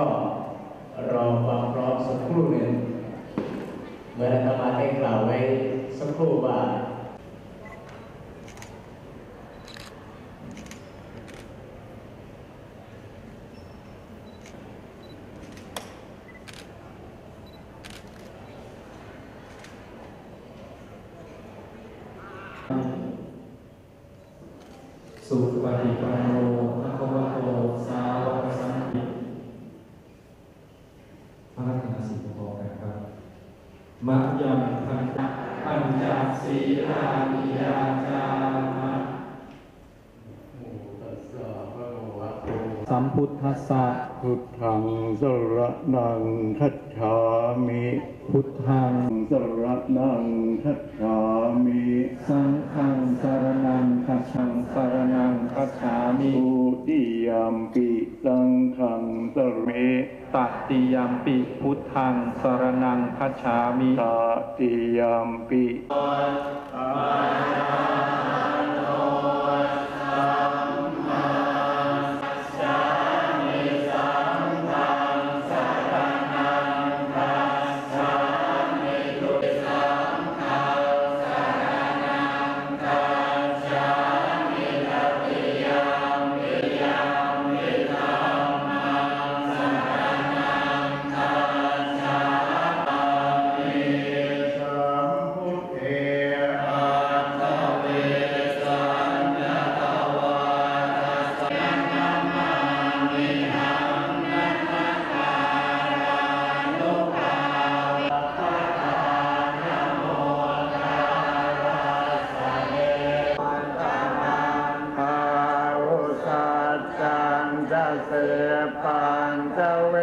ก็รอความพร้อมสักครู่หนึ่งเหมื่อนอาตมาได้กล่าวไว้สักครู่ว่า สุปฏิปันโนภะคะวะโต สาวกสังฆ พระรัตนสิทธิ์พอกันครับมะยังพันธะปัญจศีลานิยาจามะสัมพุทธัสสะพุทธังสรณังคัจฉามิพุทธังสรณังคัจฉามิสังฆังสารนังคัจฉังสารนังคัจฉามิทุติยมปิสังฆัง สรเมตติยัมปิพุทธังสารนังคัจฉามิ ตติยมปิมา สสะปัญจเว